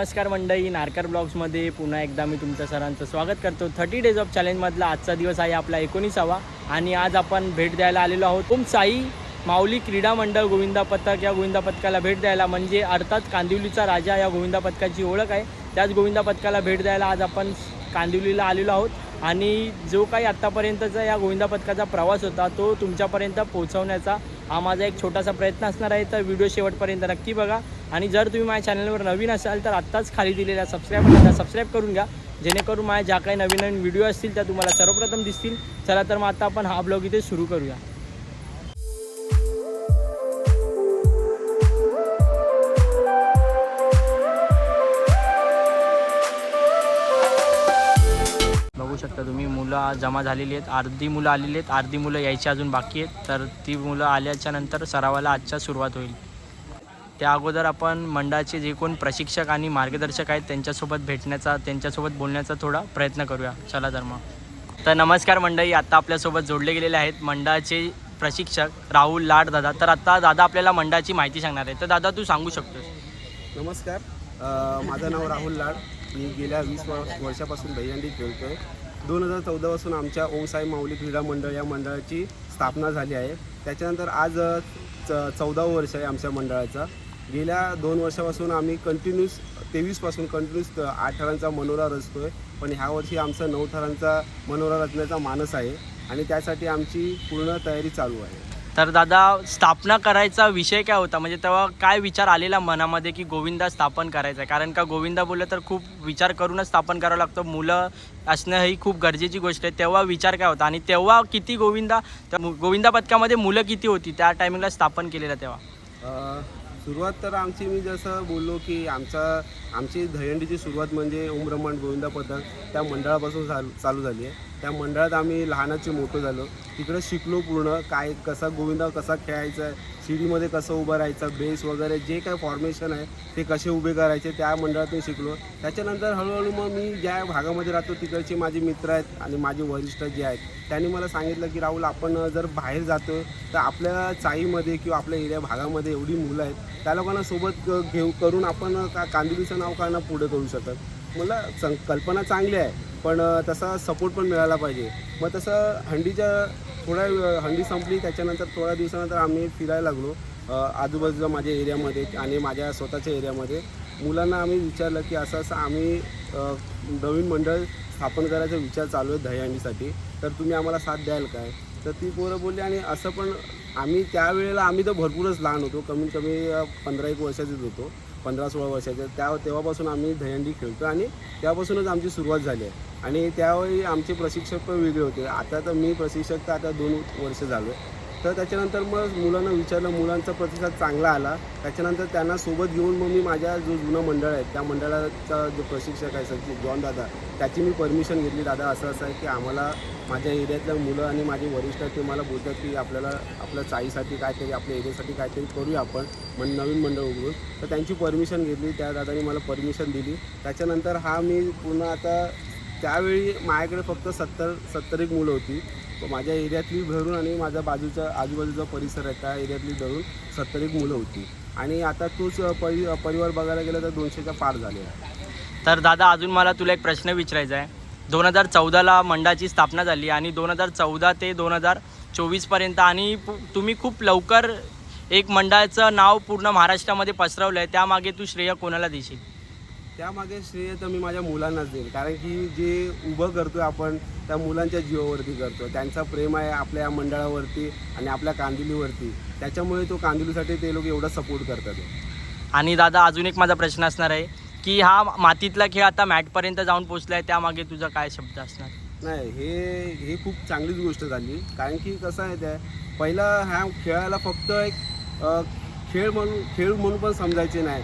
नमस्कार मंडळी नारकर ब्लॉग्समध्ये पुन्हा एकदा मी तुमच्या सरांचं स्वागत करतो. थर्टी डेज ऑफ चॅलेंजमधला आजचा दिवस आहे आपला एकोणीसावा आणि आज आपण भेट द्यायला आलेलो आहोत. ओम साई माऊली क्रीडा मंडळ गोविंदा पथक. या गोविंदा पथकाला भेट द्यायला म्हणजे अर्थात कांदिवलीचा राजा या गोविंदा पथकाची ओळख आहे. त्याच गोविंदा पथकाला भेट द्यायला आज आपण कांदिवलीला आलेलो आहोत. आणि जो काही आत्तापर्यंतचा या गोविंदा पथकाचा प्रवास होता तो तुमच्यापर्यंत पोहोचवण्याचा हा माझा एक छोटासा प्रयत्न असणार आहे. तर व्हिडिओ शेवटपर्यंत नक्की बघा. आणि जर तुम्ही माझ्या चॅनलवर नवीन असाल तर आत्ताच खाली दिलेल्या सबस्क्राईब बटनला सबस्क्राईब करून घ्या. जेणेकरून माझ्या ज्या काही नवीन नवीन व्हिडिओ असतील त्या तुम्हाला सर्वप्रथम दिसतील. चला तर मग आता आपण हा ब्लॉग इथे सुरू करूया. शकता. तुम्ही मुलं जमा झालेली आहेत अर्धी मुलं आलेली आहेत अर्धी मुलं यायची अजून बाकी आहेत तर ती मुलं आल्याच्यानंतर सरावाला आजच्या सुरुवात होईल. त्या अगोदर आपण मंडळाचे जे कोण प्रशिक्षक आणि मार्गदर्शक आहेत त्यांच्यासोबत भेटण्याचा त्यांच्यासोबत बोलण्याचा थोडा प्रयत्न करूया. चला तर मग. तर नमस्कार मंडळी आत्ता आपल्यासोबत जोडले गेलेले आहेत मंडळाचे प्रशिक्षक राहुल लाड दादा. तर आता दादा आपल्याला मंडळाची माहिती सांगणार आहे. तर दादा तू सांगू शकतोस. नमस्कार. माझं नाव राहुल लाड. मी गेल्या वीस वर्षापासून दहीहंडी खेळतो आहे दोन हजार चौदापासून आमच्या ओमसाई माऊली क्रीडा मंडळ या मंडळाची स्थापना झाली आहे. त्याच्यानंतर आज च चौदावं वर्ष आहे आमच्या मंडळाचं. गेल्या दोन वर्षापासून आम्ही कंटिन्यूस तेवीसपासून कंटिन्यूस आठ थरांचा मनोरा रचतो आहे पण ह्या वर्षी आमचा नऊ थरांचा मनोरा रचण्याचा मानस आहे आणि त्यासाठी आमची पूर्ण तयारी चालू आहे. तर दादा स्थापना करायचा विषय काय होता? म्हणजे तेव्हा काय विचार आलेला मनामध्ये की गोविंदा स्थापन करायचं आहे कारण का गोविंदा बोललं तर खूप विचार करूनच स्थापन करावं लागतं. मुलं असणं ही खूप गरजेची गोष्ट आहे. तेव्हा विचार काय होता? आणि तेव्हा किती गोविंदा त्या गोविंदा पथकामध्ये मुलं किती होती? त्या टायमिंगला स्थापन केलेलं तेव्हा. सुरुवात तर आमची मी जसं बोललो की आमचा आमची दहीहंडीची सुरुवात म्हणजे ओमब्रह्मांड गोविंदा पथक त्या मंडळापासून चालू चालू झाली आहे. त्या मंडळात आम्ही लहानाचे मोठं झालो. तिकडं शिकलो पूर्ण काय कसा गोविंदा कसा खेळायचा आहे शिडीमध्ये कसं उभं राहायचं बेस वगैरे जे काय फॉर्मेशन आहे ते कसे उभे करायचे त्या मंडळातून शिकलो. त्याच्यानंतर हळूहळू मग मी ज्या भागामध्ये राहतो तिकडचे माझे मित्र आहेत आणि माझे वरिष्ठ जे आहेत त्यांनी मला सांगितलं की राहुल आपण जर बाहेर जातो तर आपल्या चाईमध्ये किंवा आपल्या एरिया भागामध्ये एवढी मुलं आहेत त्या लोकांना सोबत घेऊ करून आपण का कांदिवलीचं नाव का पुढे करू शकत? मला सं कल्पना चांगली आहे पण तसा सपोर्ट पण मिळाला पाहिजे. मग तसं हंडीच्या थोड्या हंडी संपली त्याच्यानंतर थोड्या दिवसानंतर आम्ही फिरायला लागलो आजूबाजूला माझ्या एरियामध्ये आणि माझ्या स्वतःच्या एरियामध्ये. मुलांना आम्ही विचारलं की असं असं आम्ही नवीन मंडळ स्थापन करायचा विचार चालू आहे दहीहंडीसाठी. तर तुम्ही आम्हाला साथ द्याल काय? तर ती पोरं बोलली आणि असं पण आम्ही त्यावेळेला आम्ही तर भरपूरच लहान होतो. कमीत कमी पंधरा एक वर्षाचेच होतो. पंधरा सोळा वर्षाचे त्या तेव्हापासून आम्ही दहीहंडी खेळतो आणि त्यापासूनच आमची सुरुवात झाली आहे. आणि त्यावेळी आमचे प्रशिक्षक पण वेगळे होते. आता तर मी प्रशिक्षक तर आता दोन वर्ष झालो आहे तर त्याच्यानंतर मग मुलांना विचारलं मुलांचा प्रतिसाद चांगला आला. त्याच्यानंतर त्यांना सोबत घेऊन मग मी माझ्या जो जुनं मंडळ आहे त्या मंडळाचा जो प्रशिक्षक आहे सर जॉन दादा त्याची मी परमिशन घेतली. दादा असं असं आहे की आम्हाला माझ्या एरियातल्या मुलं आणि माझे वरिष्ठ ते मला बोलतात की आपल्याला आपल्या चाईसाठी काहीतरी आपल्या एरियासाठी काहीतरी करूया आपण मग नवीन मंडळ उघडून. तर त्यांची परमिशन घेतली. त्या दादाने मला परमिशन दिली. त्याच्यानंतर हा मी पुन्हा आता त्यावेळी माझ्याकडे फक्त सत्तर सत्तर एक मुलं होती. माझ्या एरियातली धरून आणि माझ्या बाजूचा आजूबाजूचा परिसर आहे त्या एरियातली धरून सत्तर एक मुलं होती. आणि आता तोच परि परिवार बघायला गेलं तर दोनशेच्या पार झाले आहे. तर दादा अजून मला तुला एक प्रश्न विचारायचा आहे. दोन हजार चौदाला मंडळाची स्थापना झाली आणि दोन हजार चौदा ते दोन हजार चोवीसपर्यंत आणि तुम्ही खूप लवकर एक मंडळाचं नाव पूर्ण महाराष्ट्रामध्ये पसरवलं आहे त्यामागे तू श्रेय कोणाला देशील? त्यामागे श्रेय तर मी माझ्या मुलांनाच देईल. कारण की जे उभं करतोय आपण त्या मुलांच्या जीवावरती करतो त्यांचा प्रेम आहे आपल्या या मंडळावरती आणि आपल्या कांदिलीवरती त्याच्यामुळे तो कांदिलीसाठी ते लोक एवढा सपोर्ट करतात. आणि दादा अजून एक माझा प्रश्न असणार आहे की हा मातीतला खेळ आता मॅटपर्यंत जाऊन पोचला आहे त्यामागे तुझा काय शब्द असणार? नाही हे हे खूप चांगलीच गोष्ट झाली. कारण की कसं आहे त्या पहिला ह्या खेळाला फक्त एक खेळ म्हणून खेळ म्हणून पण समजायचे नाही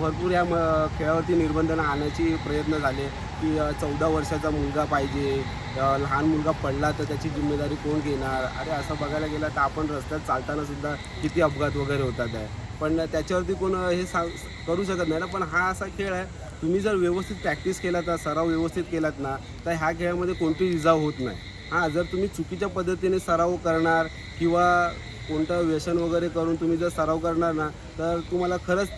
भरपूर या म खेळावरती निर्बंधनं आणायची प्रयत्न झाले की चौदा वर्षाचा मुलगा पाहिजे लहान मुलगा पडला तर त्याची जिम्मेदारी कोण घेणार? अरे असं बघायला गेलं तर आपण रस्त्यात चालताना सुद्धा किती अपघात वगैरे होतात आहे. पण त्याच्यावरती कोण हे सांग करू शकत नाही ना. पण हा असा खेळ आहे तुम्ही जर व्यवस्थित प्रॅक्टिस केलात ना सराव व्यवस्थित केलात ना तर ह्या खेळामध्ये कोणती इजा होत नाही. हां जर तुम्ही चुकीच्या पद्धतीने सराव करणार किंवा कोणतं व्यसन वगैरे करून तुम्ही जर सराव करणार ना तर तुम्हाला खरंच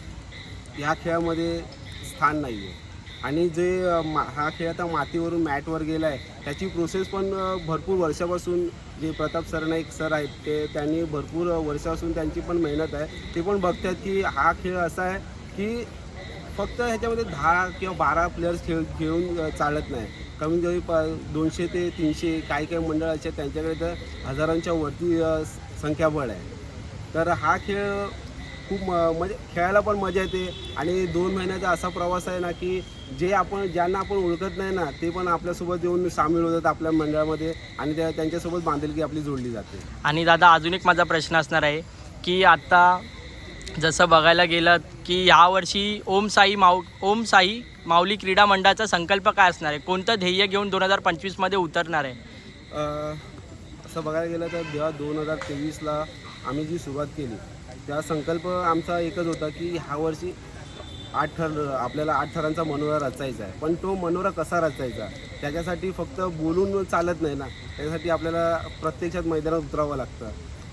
ह्या खेळामध्ये स्थान नाही आहे आणि जे मा हा खेळ आता मातीवरून मॅटवर गेला आहे त्याची प्रोसेस पण भरपूर वर्षापासून जे प्रताप सर नाईक सर आहेत ते त्यांनी भरपूर वर्षापासून त्यांची पण मेहनत आहे. ते पण बघतात की हा खेळ असा आहे की फक्त ह्याच्यामध्ये दहा किंवा बारा प्लेयर्स खेळ खेळून चालत नाही. कमी कमी प दोनशे ते तीनशे काही काही मंडळ असे आहेत, त्यांच्याकडे तर हजारांच्या वरती संख्याबळ आहे. तर हा खेळ खूप म म्हणजे खेळायला पण मजा येते. आणि दोन महिन्याचा असा प्रवास आहे ना की जे आपण ज्यांना आपण ओळखत नाही ना ते पण आपल्यासोबत येऊन सामील होतात आपल्या मंडळामध्ये आणि त्या त्यांच्यासोबत बांधिलकी आपली जोडली जाते. आणि दादा अजून एक माझा प्रश्न असणार आहे की आता जसं बघायला गेलं की यावर्षी ओम साई माऊ ओम साई माऊली क्रीडा मंडळाचा संकल्प काय असणार आहे? कोणतं ध्येय घेऊन दोन हजार पंचवीसमध्ये उतरणार आहे? असं बघायला गेलं तर जेव्हा दोन हजार तेवीसला आम्ही जी सुरुवात केली त्या संकल्प आमचा एकच होता की ह्या वर्षी आठ थर आपल्याला आठ थरांचा मनोरा रचायचा आहे. पण तो मनोरा कसा रचायचा? त्याच्यासाठी फक्त बोलून चालत नाही ना. त्याच्यासाठी आपल्याला प्रत्यक्षात मैदानात उतरावं लागतं.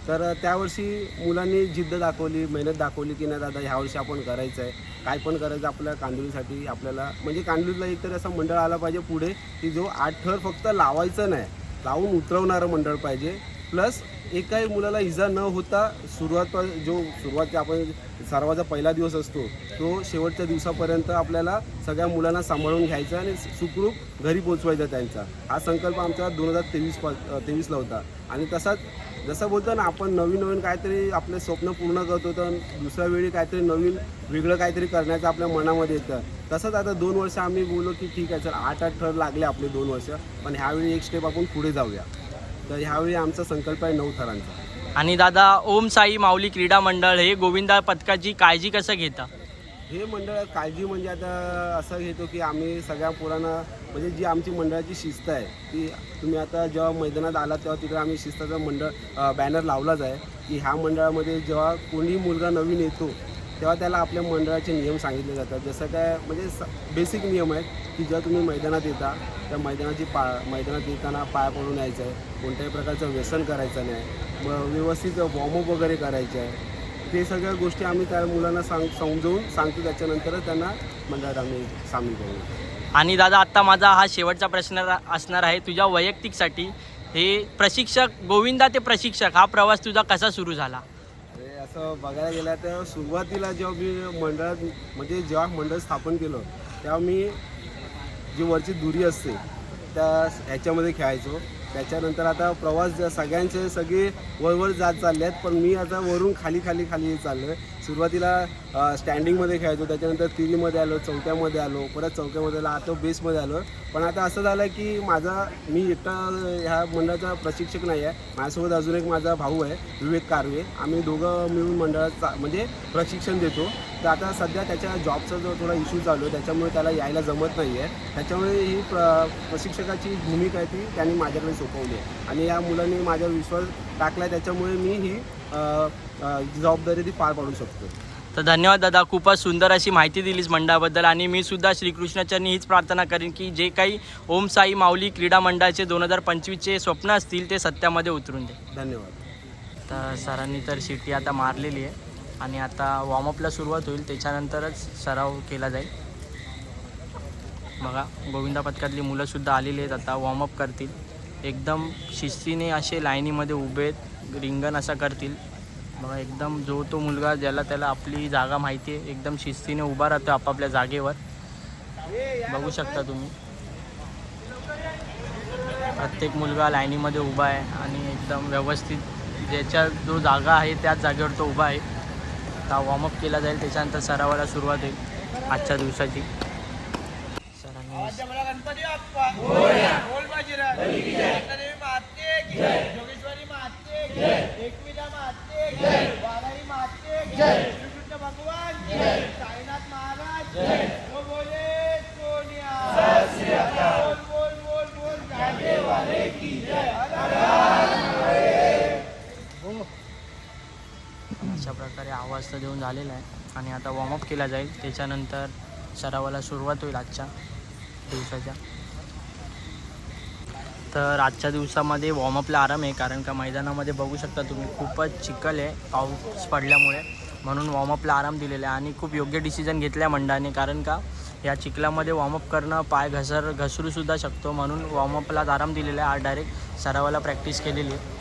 तर त्यावर्षी मुलांनी जिद्द दाखवली मेहनत दाखवली की नाही दादा ह्यावर्षी आपण करायचं आहे काय पण करायचं आपल्या कांदिवलीसाठी आपल्याला म्हणजे कांदिवलीला एकतरी असं मंडळ आला पाहिजे पुढे की जो आठ थर फक्त लावायचं नाही. लावून उतरवणारं मंडळ पाहिजे. प्लस एकाही मुलाला इजा न होता सुरुवात जो सुरुवात आपण सर्वाचा पहिला दिवस असतो तो शेवटच्या दिवसापर्यंत आपल्याला सगळ्या मुलांना सांभाळून घ्यायचा आणि सुखरूप घरी पोचवायचा त्यांचा. हा संकल्प आमचा दोन हजार तेवीस पा तेवीसला होता. आणि तसाच जसं बोलतो ना आपण नवीन नवीन काहीतरी आपले स्वप्न पूर्ण करतो तर दुसऱ्या वेळी काहीतरी नवीन वेगळं काहीतरी करण्याचं आपल्या मनामध्ये येतं. तसंच आता दोन वर्ष आम्ही बोललो की ठीक आहे सर आठ आठ ठर लागले आपले दोन वर्ष. पण ह्यावेळी एक स्टेप आपण पुढे जाऊया. तर ह्यावेळी आमचा संकल्प आहे नऊ थरांचा आणि दादा ओम साई माऊली क्रीडा मंडळ हे गोविंदा पथकाची काळजी कसं घेतं? हे मंडळ काळजी म्हणजे आता असं घेतो की आम्ही सगळ्या पोरांना म्हणजे जी आमची मंडळाची शिस्त आहे ती तुम्ही आता जेव्हा मैदानात आलात तेव्हा तिकडे आम्ही शिस्ताचा मंडळ बॅनर लावलाच आहे की ह्या मंडळामध्ये जेव्हा कोणी मुलगा नवीन येतो तेव्हा त्याला आपल्या मंडळाचे नियम सांगितले जातात. जसं काय म्हणजे बेसिक नियम आहेत की जेव्हा तुम्ही मैदानात येता त्या मैदानाची पा मैदानात येताना पाय पडून यायचं आहे. कोणत्याही प्रकारचं व्यसन करायचं नाही. मग व्यवस्थित वॉर्मअप वगैरे करायचं आहे. ते सगळ्या गोष्टी आम्ही त्या मुलांना सांग समजवून सांगतो. त्याच्यानंतरच त्यांना मंडळात आम्ही सामील करू. आणि दादा आत्ता माझा हा शेवटचा प्रश्न असणार आहे. तुझ्या वैयक्तिकसाठी हे प्रशिक्षक गोविंदा ते प्रशिक्षक हा प्रवास तुझा कसा सुरू झाला? असं बघायला गेलं तर सुरुवातीला जेव्हा मी मंडळात म्हणजे जेव्हा मंडळ स्थापन केलं तेव्हा मी जी वरची दुरी असते त्या ह्याच्यामध्ये खेळायचो. त्याच्यानंतर आता प्रवास सगळ्यांचे सगळे वरवर जात चालले आहेत पण मी आता वरून खाली खाली खाली चाललो आहे सुरुवातीला स्टँडिंगमध्ये खेळायचो त्याच्यानंतर तिरीमध्ये आलो चौक्यामध्ये आलो परत चौक्यामध्ये आलो आता बेसमध्ये आलो. पण आता असं झालं की माझा मी एकटा ह्या मंडळाचा प्रशिक्षक नाही आहे. माझ्यासोबत अजून एक माझा भाऊ आहे विवेक कारवे. आम्ही दोघं मिळून मंडळाचा म्हणजे प्रशिक्षण देतो. तर आता सध्या त्याच्या जॉबचा जो थोडा इश्यू चालू आहे त्याच्यामुळे त्याला यायला जमत नाही आहे त्याच्यामुळे ही प्र प्रशिक्षकाची भूमिका आहे ती त्यांनी माझ्याकडे सोपवली आहे. आणि या मुलांनी माझ्यावर विश्वास टाकला त्याच्यामुळे मी ही जबाबदारी ती पार पाडू शकतो. तर धन्यवाद दादा खूपच सुंदर अशी माहिती दिलीस मंडळाबद्दल. आणि मी सुद्धा श्रीकृष्णाचरणी हीच प्रार्थना करेन की जे काही ओम साई माऊली क्रीडा मंडळाचे दोन हजार पंचवीसचे स्वप्न असतील ते सत्यामध्ये उतरून दे. धन्यवाद. तर सरांनी तर शिटी आता मारलेली आहे. आणि आता वॉर्मअपला सुरुवात होईल त्याच्यानंतरच सराव केला जाईल. बघा गोविंदा पथकातली मुलंसुद्धा आलेली आहेत आता वॉर्मअप करतील. एकदम शिस्तीने असे लाईनीमध्ये उभे आहेत रिंगण असा करतील. बघा एकदम जो तो मुलगा ज्याला त्याला आपली जागा माहिती आहे एकदम शिस्तीने उभा राहतो आपापल्या जागेवर. बघू शकता तुम्ही. प्रत्येक मुलगा लाईनीमध्ये उभा आहे आणि एकदम व्यवस्थित ज्याच्या जो जागा आहे त्याच जागेवर तो उभा आहे. हा वॉर्मअप केला जाईल त्याच्यानंतर सरावाला सुरुवात होईल आजच्या दिवसाची. सरांनी गणपती बाप्पा. महाराज बाजीराव देवी माते की जोगेश्वरी माते की एकविरा माते की वाघारी माते की श्रीकृष्ण भगवान की साईनाथ महाराज की तो बोले सोनिया बोल बोल बोल बोल जागे वाले की जय अशा वाजता देऊन झालेला आहे. आणि आता वॉर्मअप केला जाईल. त्याच्यानंतर सरावाला सुरुवात होईल आजच्या दिवसाच्या. तर आजच्या दिवसामध्ये वॉर्मअपला आराम आहे. कारण का मैदानामध्ये बघू शकता तुम्ही खूपच चिखल आहे पाऊस पडल्यामुळे. म्हणून वॉर्मअपला आराम दिलेला आहे. आणि खूप योग्य डिसिजन घेतला आहे मंडळाने. कारण का या चिखलामध्ये वॉर्मअप करणं पाय घसर घसरूसुद्धा शकतो. म्हणून वॉर्मअपलाच आराम दिलेला आहे. आज डायरेक्ट सरावाला प्रॅक्टिस केलेली आहे.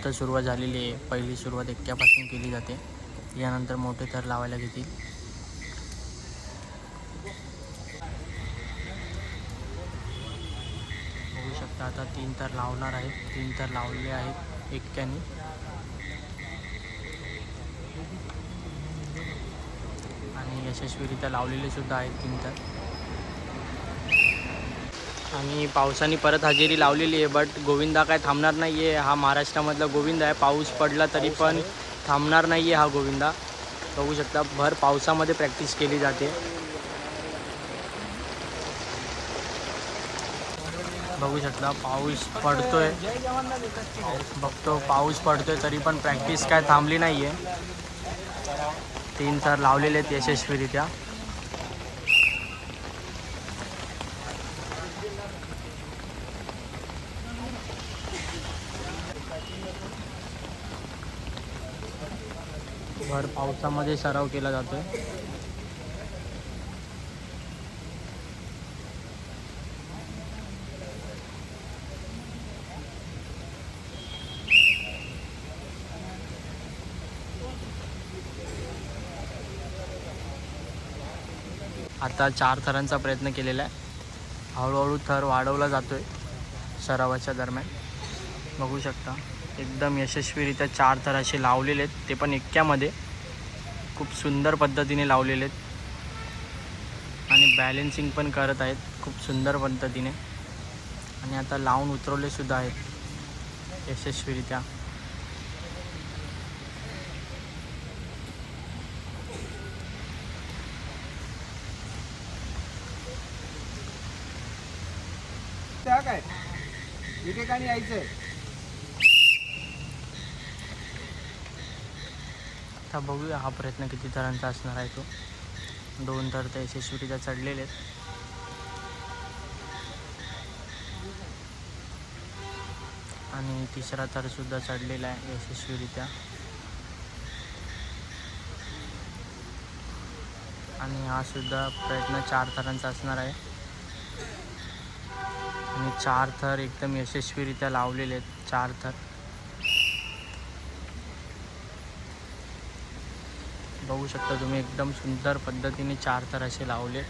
आता तर सुरुवात झालेली आहे. पहिली सुरुवात एक्क्यापासून केली जाते. यानंतर मोठे थर लावायला घेतील. बघू शकता आता तीन थर लावणार आहेत. तीन थर लावलेले आहेत एक्क्याने आणि यशस्वीरित्या लावलेले सुद्धा आहेत तीन थर. आणि पावसाने परत हजेरी लावलेली आहे बट गोविंदा काय थांबणार नाही आहे हा महाराष्ट्रामधला गोविंद आहे. पाऊस पडला तरी पण थांबणार नाही आहे हा गोविंदा. बघू शकता भर पावसामध्ये प्रॅक्टिस केली जाते. बघू शकता पाऊस पडतोय. बघतो पाऊस पडतोय तरी पण प्रॅक्टिस काय थांबली नाही आहे तीन थर लावलेले आहेत यशस्वीरित्या. भर पावसामध्ये सराव केला जातोय. आता चार थरांचा प्रयत्न केलेला आहे. हळूहळू थर वाढवला जातोय सरावाच्या दरम्यान. बघू शकता. एकदम यशस्वीरित्या चार थर असे लावलेले आहेत. ते पण एक्क्यामध्ये खूप सुंदर पद्धतीने लावलेले आहेत. आणि बॅलेन्सिंग पण करत आहेत. खूप सुंदर पद्धतीने. आणि आता लावून उतरवले सुद्धा आहेत. यशस्वीरित्या. त्या काय? यायचं आहे आता बघूया हा प्रयत्न किती थरांचा असणार आहे तो. दोन थर तर यशस्वीरित्या चढलेले आहेत. आणि तिसरा थरसुद्धा चढलेला आहे यशस्वीरित्या. आणि हा सुद्धा प्रयत्न चार थरांचा असणार आहे. आणि चार थर एकदम यशस्वीरित्या लावलेले आहेत. चार थर. बघू शकता तुम्ही एकदम सुंदर पद्धतीने चार तर असे लावले.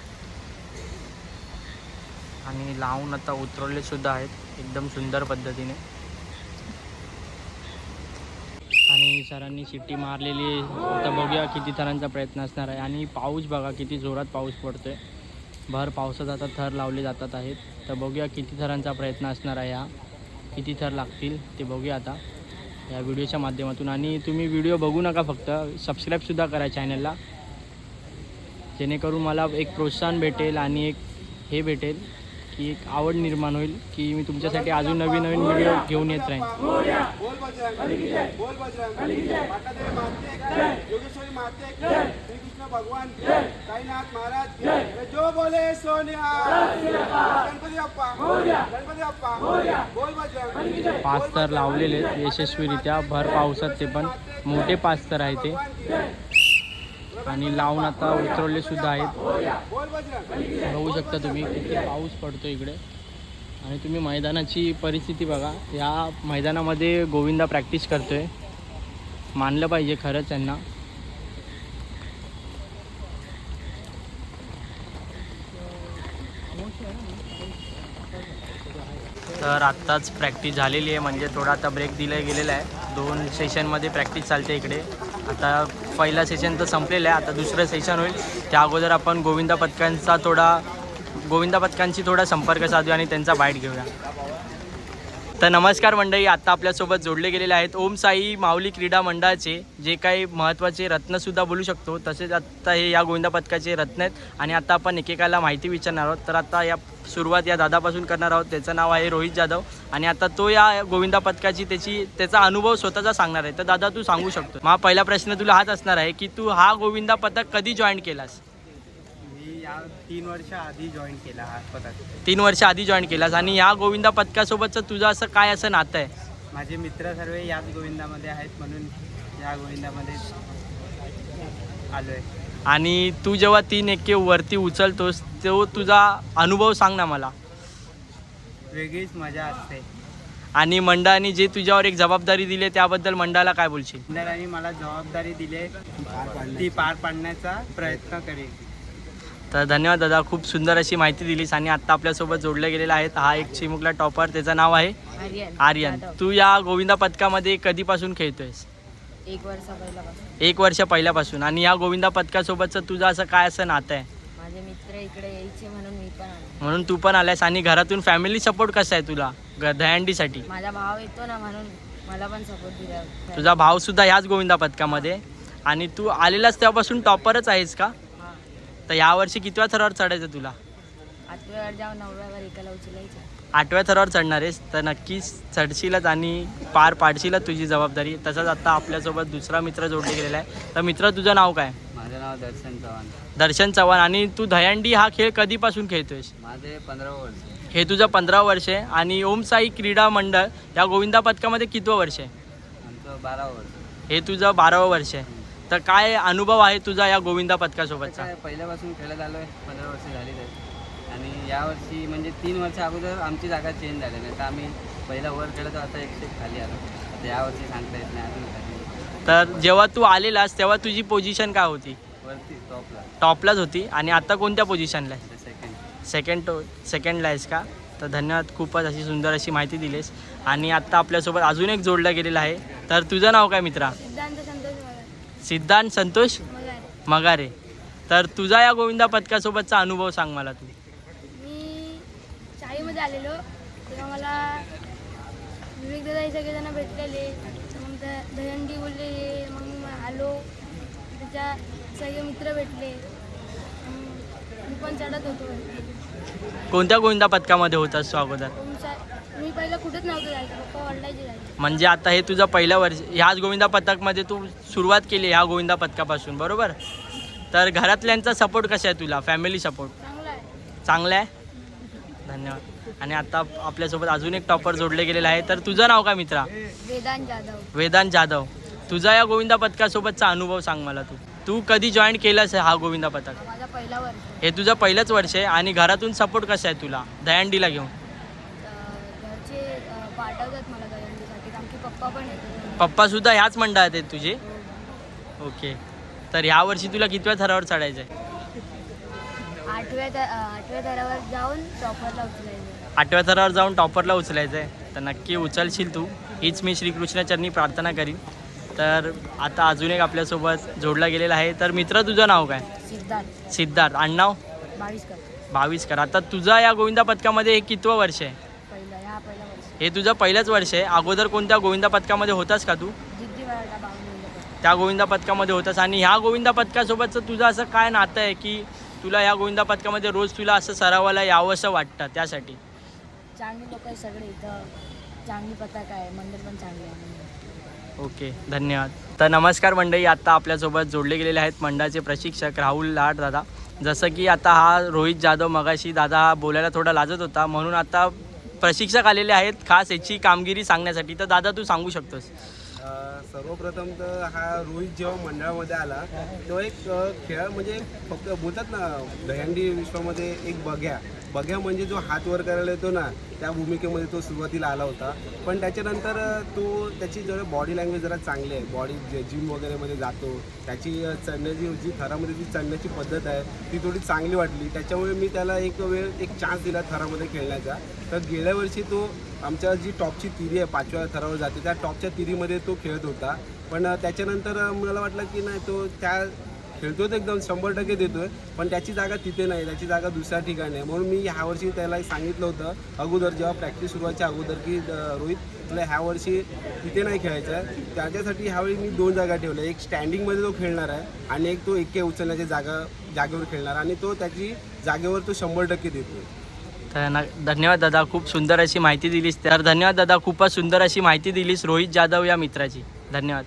आणि लावून आता उतरवले सुद्धा आहेत एकदम सुंदर पद्धतीने. आणि सरांनी शिट्टी मारलेली आता बघूया किती थरांचा प्रयत्न असणार आहे. आणि पाऊस बघा किती जोरात पाऊस पडतोय. भर पावसात आता थर लावले जातात आहेत. तर बघूया किती थरांचा प्रयत्न असणार आहे हा. किती थर लागतील ते बघूया आता. या व्हिडिओच्या माध्यमातून. आणि तुम्ही व्हिडिओ बघू नका फक्त सबस्क्राईबसुद्धा करा चॅनलला जेणेकरून मला एक प्रोत्साहन भेटेल आणि एक हे भेटेल की एक आवड निर्माण होईल की मी तुमच्यासाठी अजून नवीन नवीन व्हिडिओ घेऊन येत राहीन. भगवान। की साईनाथ महाराज। की जो बोले सोनिया गणपती बाप्पा। गणपती बाप्पा। बोल बजरंग पाच तर लावलेले यशस्वीरित्या भर पावसात ते पण मोठे पाच तर आहे ते. आणि लावून आता उतरवले सुद्धा आहेत. बघू शकता तुम्ही किती पाऊस पडतो इकडे. आणि तुम्ही मैदानाची परिस्थिती बघा. या मैदानामध्ये गोविंदा प्रॅक्टिस करतोय. मानलं पाहिजे खरंच त्यांना. तर आत्ताच प्रॅक्टिस झालेली आहे. म्हणजे थोडा आता ब्रेक दिला गेलेला आहे. दोन सेशनमध्ये प्रॅक्टिस चालते इकडे. आता पहिला सेशन तर संपलेलं आहे. आता दुसरं सेशन होईल. त्या अगोदर आपण गोविंदा पथकांचा थोडा गोविंदा पथकांशी थोडा संपर्क साधूया आणि त्यांचा बाईट घेऊया. तर नमस्कार मंडळी आता आपल्यासोबत जोडले गेलेले आहेत ओम साई माऊली क्रीडा मंडळाचे जे काही महत्त्वाचे रत्नसुद्धा बोलू शकतो तसेच आत्ता हे या गोविंदा पथकाचे रत्न आहेत आणि आता आपण एकेकाला माहिती विचारणार आहोत. तर आता या सुरुवात या दादापासून करणार आहोत. त्याचं नाव आहे रोहित जाधव आणि आता तो या गोविंदा पथकाची त्याची त्याचा अनुभव स्वतःचा सांगणार आहे. तर दादा तू सांगू शकतो. मग पहिला प्रश्न तुला हाच असणार आहे की तू हा गोविंदा पथक कधी जॉईन केलास? तीन वर्ष आधी जॉईन केला हा पथक तीन वर्ष आधी जॉईन केलास आणि या गोविंदा पथकासोबतचं तुझं असं काय असं नातं आहे? माझे मित्र सर्व याच गोविंदामध्ये आहेत म्हणून या गोविंदामध्ये आलो आहे आणि तू जेव्हा तीन एके वरती उचलतोस तो तुझा अनुभव सांग ना मला. वेगळीच मजा असते. आणि मंडळाने जे तुझ्यावर एक जबाबदारी दिली आहे, त्याबद्दल मंडळाला काय बोलशील? मंडळाने मला जबाबदारी दिली ती पार पाडण्याचा प्रयत्न करेल. तर धन्यवाद दादा खूप सुंदर अशी माहिती दिलीस आणि आत्ता आपल्यासोबत जोडले गेलेला आहेत. हा एक चिमुकला टॉपर त्याचं नाव आहे आर्यन. तू या गोविंदा पथकामध्ये कधीपासून खेळतोयस? एक वर्ष पहिल्यापासून. एक वर्ष पहिल्यापासून. आणि या गोविंदा पथकासोबतचं तुझं असं काय असं नातं आहे? माझे मित्र इकडे यायचे म्हणून मी पण आलो. म्हणून तू पण आलायस आणि घरातून फॅमिली सपोर्ट कसा आहे तुला? दहीहंडीसाठी माझा भाव येतो ना म्हणून मला पण सपोर्ट दिला. तुझा भाव सुद्धा ह्याच गोविंदा पथकामध्ये आणि तू आलेलाच तेव्हापासून टॉपरच आहेस का? तर यावर्षी कितव्या थरावर चढायचं तुला? आठव्यावर जाऊन नवव्यावर एकाला उचलायचं आठव्या थरावर चढणार आहेस तर नक्कीच चढशीलच आणि पार पाडशीलच तुझी जबाबदारी. तसंच आता आपल्यासोबत दुसरा मित्र जोडले गेलेला आहे. तर मित्र तुझं नाव काय? माझं नाव दर्शन चव्हाण. दर्शन चव्हाण. आणि तू दहंडी हा खेळ कधीपासून खेळतोयस? माझे पंधरा वर्ष हे तुझं पंधरा वर्ष आहे. आणि ओम साई क्रीडा मंडळ या गोविंदा पथकामध्ये कितवं वर्ष आहे? आमचं बारा वर्ष हे तुझं बारावं वर्ष आहे. तर काय अनुभव आहे तुझा या गोविंदा पथकासोबतचा काय पहिल्यापासून खेळत आलो आहे पंधरा वर्ष झाली तर. आणि यावर्षी म्हणजे तीन वर्ष अगोदर आमची जागा चेंज झाली नाही तर आम्ही पहिला वर खेळत होतो, आता एक स्टेप खाली आलो. आता यावर्षी सांगता येत नाही अजून खाली. तर जेव्हा तू आलेलास तेव्हा तुझी पोझिशन काय होती? वरती टॉपला टॉपलाच होती. आणि आता कोणत्या पोझिशनला आहे सेकंड सेकंड टो सेकंडला आहेस का? तर धन्यवाद खूपच अशी सुंदर अशी माहिती दिलीस. आणि आत्ता आपल्यासोबत अजून एक जोडलं गेलेलं आहे. तर तुझं नाव काय मित्रा? सिद्धांत संतोष मगारे. तर तुझा या गोविंदा पथकासोबतचा अनुभव सांग मला तू. मी चाळीमध्ये आलेलो तेव्हा मला विवेक दादा हे सगळेजण भेटलेले मग द- दहीहंडी बोलले मग आलो. त्याच्या सगळे मित्र भेटले. मी पण चढत होतो. कोणत्या गोविंदा पथकामध्ये होतास तू अगोदर कुठेच नव्हतं जायचं पप्पा वडिलाचे जायचे. म्हणजे आता हे तुझं पहिलं वर्ष ह्याच गोविंदा पथकमध्ये तू सुरुवात केली ह्या गोविंदा पथकापासून बरोबर? तर घरातल्यांचा सपोर्ट कसा आहे तुला? फॅमिली सपोर्ट चांगला आहे. चांगलं आहे? धन्यवाद. आणि आता आपल्यासोबत अजून एक टॉपर जोडले गेलेला आहे तर तुझं नाव काय मित्रा? वेदांत जाधव. वेदांत जाधव. तुझा या गोविंदा पथकासोबतचा अनुभव सांग मला तू. तू कधी जॉईन केलास हा गोविंदा पथक? माझा पहिला वर्ष. हे तुझं पहिलंच वर्ष आहे आणि घरातून सपोर्ट कसा आहे तुला? दयांडीला घेऊन तर घरचे अं, पाठवतात मला दहीहंडीसाठी आमचे पप्पा पण येतात पप्पासुद्धा ह्याच मंडळात आहेत तुझे? ओके. तर ह्या वर्षी तुला कितव्या थरावर चढायचं आहे आठव्या थ- अं, आठव्या थरावर जाऊन टॉपरला उचलायचं आठव्या थरावर जाऊन टॉपरला उचलायचं आहे तर नक्की उचलशील तू. हीच मी श्रीकृष्णाचरणी प्रार्थना करीन. तर आता अजून एक आपल्यासोबत जोडला गेलेला आहे. तर मित्र तुझं नाव काय? सिद्धार्थ. सिद्धार्थ. आडनाव बावीस कर बावीस कर आता तुझा या गोविंदा पथकामध्ये हे कितवं वर्ष आहे पहिलं ह्या पहिला वर्ष हे तुझं पहिलंच वर्ष आहे. अगोदर कोणत्या गोविंदा पथकामध्ये होतास का तू? त्या गोविंदा पथकामध्ये होतास. आणि ह्या गोविंदा पथकासोबतचं तुझं असं काय नातं आहे की तुला या गोविंदा पथकामध्ये रोज तुला असं सरावाला यावंसं वाटतं त्यासाठी? चांगली लोक सगळे इथं. चांगली पताक आहे. मंदिर पण चांगले आहे. ओके धन्यवाद. तर नमस्कार मंडळी आत्ता आपल्यासोबत जोडले गेलेले आहेत मंडळाचे प्रशिक्षक राहुल लाड दादा. जसं की आता हा रोहित जाधव मगाशी दादा बोलायला थोडा लाजत होता. म्हणून आता प्रशिक्षक आलेले आहेत खास याची कामगिरी सांगण्यासाठी. तर दादा तू सांगू शकतोस. सर्वप्रथम तर हा रोहित जेव्हा मंडळामध्ये आला तेव्हा एक खेळ म्हणजे फक्त बोलतात ना दहंडी विश्वामध्ये एक बघ्या बघ्या म्हणजे जो हात वर करायला येतो ना त्या भूमिकेमध्ये तो सुरुवातीला आला होता. पण त्याच्यानंतर तो त्याची जरा बॉडी लँग्वेज जरा चांगली आहे. बॉडी जे जिम वगैरेमध्ये जातो त्याची चढण्याची जी थरामध्ये जी चढण्याची पद्धत आहे ती थोडी चांगली वाटली. त्याच्यामुळे मी त्याला एक वेळ एक चान्स दिला थरामध्ये खेळण्याचा. तर गेल्या वर्षी तो आमच्या जी टॉपची तिरी आहे पाचव्या थरावर जाते त्या टॉपच्या तिरीमध्ये तो खेळत होता. पण त्याच्यानंतर मला वाटलं की नाही तो त्या खेळतोच एकदम शंभर टक्के देतोय. पण त्याची जागा तिथे नाही त्याची जागा दुसऱ्या ठिकाणी आहे. म्हणून मी ह्यावर्षी त्याला सांगितलं होतं अगोदर जेव्हा प्रॅक्टिस सुरुवातच्या अगोदर की रोहित तुला ह्या वर्षी तिथे नाही खेळायचं आहे. त्याच्यासाठी ह्यावेळी मी दोन जागा ठेवल्या. एक स्टँडिंगमध्ये तो खेळणार आहे आणि एक तो एके उचलण्याची जागा जागेवर खेळणार आणि तो त्याची जागेवर तो शंभर टक्के देतोय. धन्यवाद दादा. खूप सुंदर अशी माहिती दिलीस. तर धन्यवाद दादा. खूपच सुंदर अशी माहिती दिलीस रोहित जाधव या मित्राची. धन्यवाद.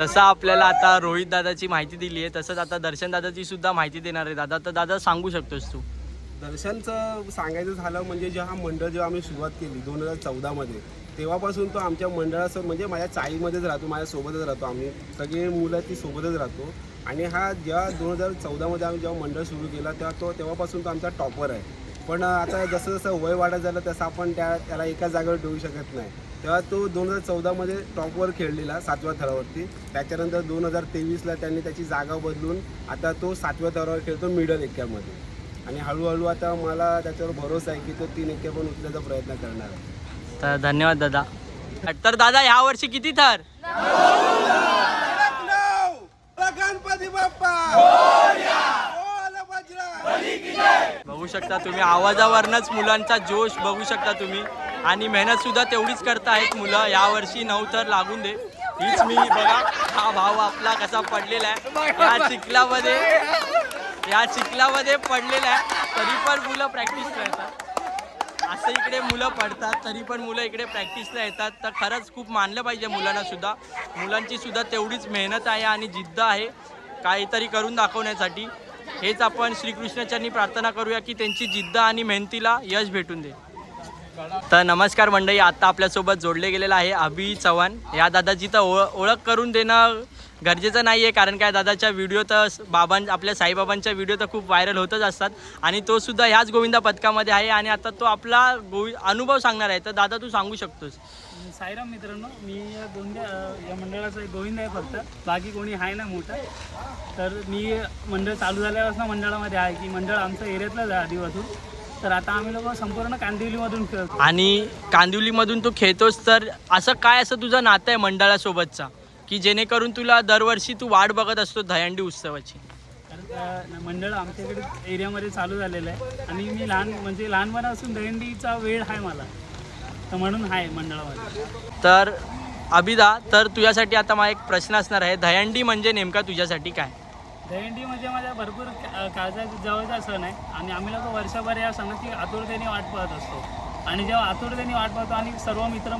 तसं आपल्याला आता रोहित दादाची माहिती दिली आहे. तसंच आता दर्शन दादाची सुद्धा माहिती देणार आहे. दादा तर दादा सांगू शकतोस तू. दर्शनचं सांगायचं झालं म्हणजे जेव्हा मंडळ जेव्हा आम्ही सुरुवात केली दोन हजार चौदामध्ये तेव्हापासून तो आमच्या मंडळाचं म्हणजे माझ्या चाळीमध्येच राहतो माझ्यासोबतच राहतो आम्ही. सगळे मुलं ती सोबतच राहतो. आणि हा जेव्हा दोन हजार चौदामध्ये आम्ही जेव्हा मंडळ सुरू केला तेव्हा तो तेव्हापासून तो आमचा टॉपर आहे. पण आता जसं जसं वय वाढत झालं तसं आपण त्या त्याला एका जागेवर ठेवू शकत नाही. तेव्हा तो दोन हजार चौदामध्ये टॉपवर खेळलेला सातव्या थरावरती. त्याच्यानंतर दोन हजार तेवीसला त्यांनी त्याची जागा बदलून आता तो सातव्या थरावर खेळतो मिडल एक्क्यामध्ये आणि हळूहळू आता मला त्याच्यावर भरोसा आहे की तो तीन एक्के पण उचलण्याचा प्रयत्न करणार आहे. तर धन्यवाद दादा. तर दादा ह्या वर्षी किती थर गणपती बाप्पा बघू शकता तुम्ही. आवाजावरनच मुलांचा जोश बघू शकता तुम्ही. आणि मेहनत सुद्धा तेवढीच करतायत मुलं. यावर्षी नऊ तर लागून दे. हीच मी बघा. हा भाव आपला कसा पडलेला आहे. या चिखलामध्ये या चिखलामध्ये पडलेला आहे. तरी पण मुलं प्रॅक्टिस करतात असं इकडे मुलं पडतात तरी पण मुलं इकडे प्रॅक्टिसला येतात. तर खरंच खूप मानलं पाहिजे मुलांना सुद्धा. मुलांची सुद्धा तेवढीच मेहनत आहे आणि जिद्द आहे काहीतरी करून दाखवण्यासाठी. हेच आपण श्रीकृष्णाच्यांनी प्रार्थना करूया की त्यांची जिद्द आणि मेहनतीला यश भेटून दे. तर नमस्कार मंडळी आता आपल्यासोबत जोडले गेलेलं आहे अभि चव्हाण. या दादाची तर ओळ ओळख करून देणं गरजेचं नाही आहे कारण काय दादाच्या व्हिडिओ तर बाबां आपल्या साईबाबांच्या व्हिडिओ तर खूप व्हायरल होतच असतात. आणि तो सुद्धा ह्याच गोविंदा पथकामध्ये आहे आणि आता तो आपला गोवि अनुभव सांगणार आहे. तर दादा तू सांगू शकतोस. साईराम मित्रांनो मी या गोंद्या या मंडळाचा एक गोविंद आहे फक्त. बाकी कोणी आहे ना मोठं. तर मी मंडळ चालू झाल्यापासून मंडळामध्ये आहे की मंडळ आमचं एरियातलंच आहे आधीपासून तर आता आम्ही लोक संपूर्ण कांदिवलीमधून खेळतो. आणि कांदिवलीमधून तू खेळतोस तर असं काय असं तुझं नातं आहे मंडळासोबतचा? की जेणेकरून तुला दरवर्षी तू वाट बघत असतो दहंडी उत्सवाची? मंडळ आमच्या इकडे एरियामध्ये चालू झालेलं आहे. आणि मी लहान म्हणजे लहानपणापासून दहीहंडीचा वेळ आहे मला. तर म्हणून आहे मंडळामध्ये तर अभिदा तर तुझ्यासाठी आता मला एक प्रश्न असणार आहे. दहंडी म्हणजे नेमका तुझ्यासाठी काय? दहीहंडी म्हणजे माझ्या भरपूर का- काळजा जवळचा सण आहे. आणि आम्ही लोक वर्षभर या सणाची आतुरतेने वाट पाहत असतो. आणि जेव्हा आतुरतेने वाट पाहतो आणि सर्व मित्र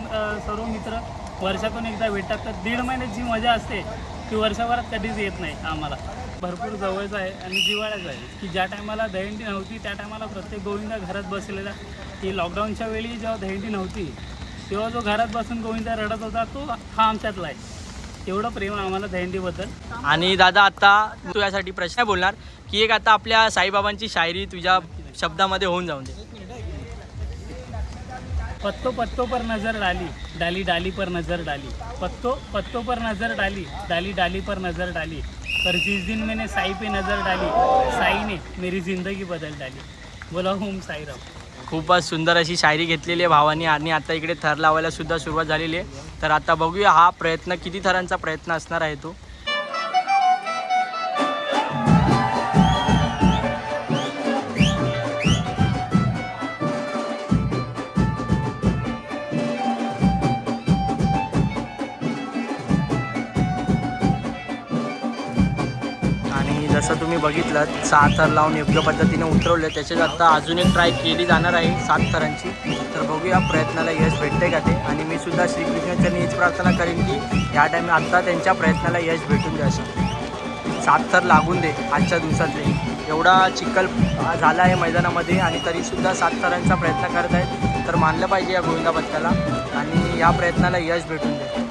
सर्व मित्र वर्षातून एकदा भेटतात तर दीड महिन्यात जी मजा असते ती वर्षभरात कधीच येत नाही आम्हाला. भरपूर जवळचं आहे आणि जिव्हाळ्याचं आहे. की ज्या टायमाला दहीहंडी नव्हती त्या टायमाला प्रत्येक गोविंदा घरात बसलेला की लॉकडाऊनच्या वेळी जेव्हा दहीहंडी नव्हती तेव्हा जो घरात बसून गोविंदा रडत होता तो हा आमच्यातला आहे. एवढं प्रेम आम्हाला दहीहंडीबद्दल आणि दादा आता तू यासाठी प्रश्न बोलणार की एक आता आपल्या साईबाबांची शायरी तुझ्या शब्दामध्ये होऊन जाऊन दे. पत्तो पत्तो पर नजर डाली डाली डाली पर नजर डाली. पत्तो पत्तो पर नजर डाली डाली डाली पर नजर डाली. पर जिस दिन मैंने साई पे नजर डाली साई ने मेरी जिंदगी बदल डाली. बोला ओम साईराम. खूपच सुंदर अशी शायरी घेतलेली आहे भावानी. आणि आता इकडे थर लावायला सुद्धा सुरुवात झालेली आहे. तर आता बघूया हा प्रयत्न किती थरांचा प्रयत्न असणार आहे तो. जसं तुम्ही बघितलं सहा थर लावून योग्य पद्धतीने उतरवले. त्याच्यात आता अजून एक ट्राय केली जाणार आहे सात थरांची. तर बघूया प्रयत्नाला यश भेटते का ते? आणि मी सुद्धा श्रीकृष्णाच्यांनी हीच प्रार्थना करेन की या टाईम आत्ता त्यांच्या प्रयत्नाला यश भेटून द्या असं सात थर लागून दे आजच्या दिवसातले. एवढा चिखल झाला आहे मैदानामध्ये आणि तरीसुद्धा सात थरांचा प्रयत्न करत आहेत तर मानलं पाहिजे या गोविंदा पथकाला आणि या प्रयत्नाला यश भेटून दे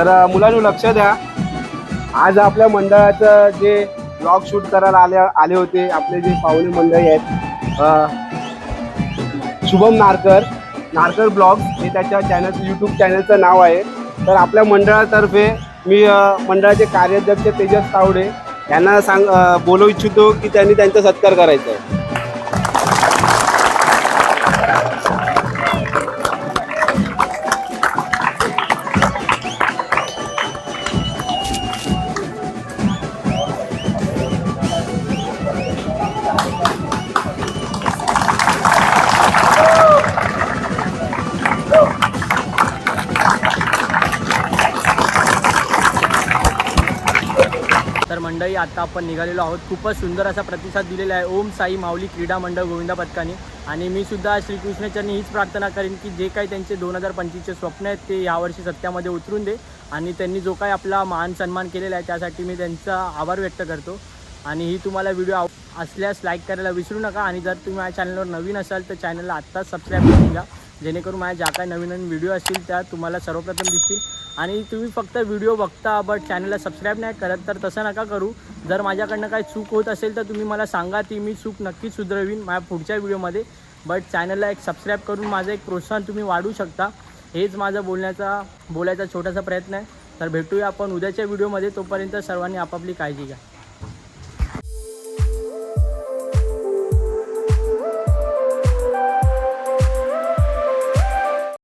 तर मुलांनो मुलांनी लक्ष द्या. आज आपल्या मंडळाचं जे ब्लॉग शूट करायला आले आले होते आपले जे पाहुणे मंडळी आहेत शुभम नारकर नारकर ब्लॉग हे त्याच्या चॅनल यूट्यूब चॅनलचं नाव आहे. तर आपल्या मंडळातर्फे मी मंडळाचे कार्याध्यक्ष तेजस तावडे यांना सांग बोलू इच्छितो की त्यांनी त्यांचा सत्कार करायचा आहे. आता आपण निघालेलो आहोत. खूपच सुंदर असा प्रतिसाद दिलेला आहे. ओम साई माऊली क्रीडा मंडळ गोविंदा पथकाने. आणि मी सुद्धा श्रीकृष्णचरणी हीच प्रार्थना करेन की जे काही त्यांचे दोन हजार पंचवीसचे स्वप्न आहेत ते यावर्षी सत्यामध्ये उतरून दे. आणि त्यांनी जो काही आपला मान सन्मान केलेला आहे त्यासाठी मी त्यांचा आभार व्यक्त करतो. आणि ही तुम्हाला व्हिडिओ आव असल्यास लाईक करायला विसरू नका. आणि जर तुम्ही माझ्या चॅनलवर नवीन असाल तर चॅनलला आत्ताच सबस्क्राईब करून घ्या. जेणेकरून माझ्या ज्या काही नवीन नवीन व्हिडिओ असतील त्या तुम्हाला सर्वप्रथम दिसतील. आणि तुम्ही फक्त व्हिडिओ बघता बट चॅनलला सबस्क्राईब नाही करत तर तसं नका करू. जर माझ्याकडनं काही चूक होत असेल तर तुम्ही मला सांगा ती मी चूक नक्कीच सुधरवीन माझ्या पुढच्या व्हिडिओमध्ये बट चॅनलला एक सबस्क्राईब करून माझं एक प्रोत्साहन तुम्ही वाढवू शकता. हेच माझं बोलण्याचा बोलायचा छोटासा प्रयत्न आहे. तर भेटूया आपण उद्याच्या व्हिडिओमध्ये तोपर्यंत सर्वांनी आपापली काळजी घ्या.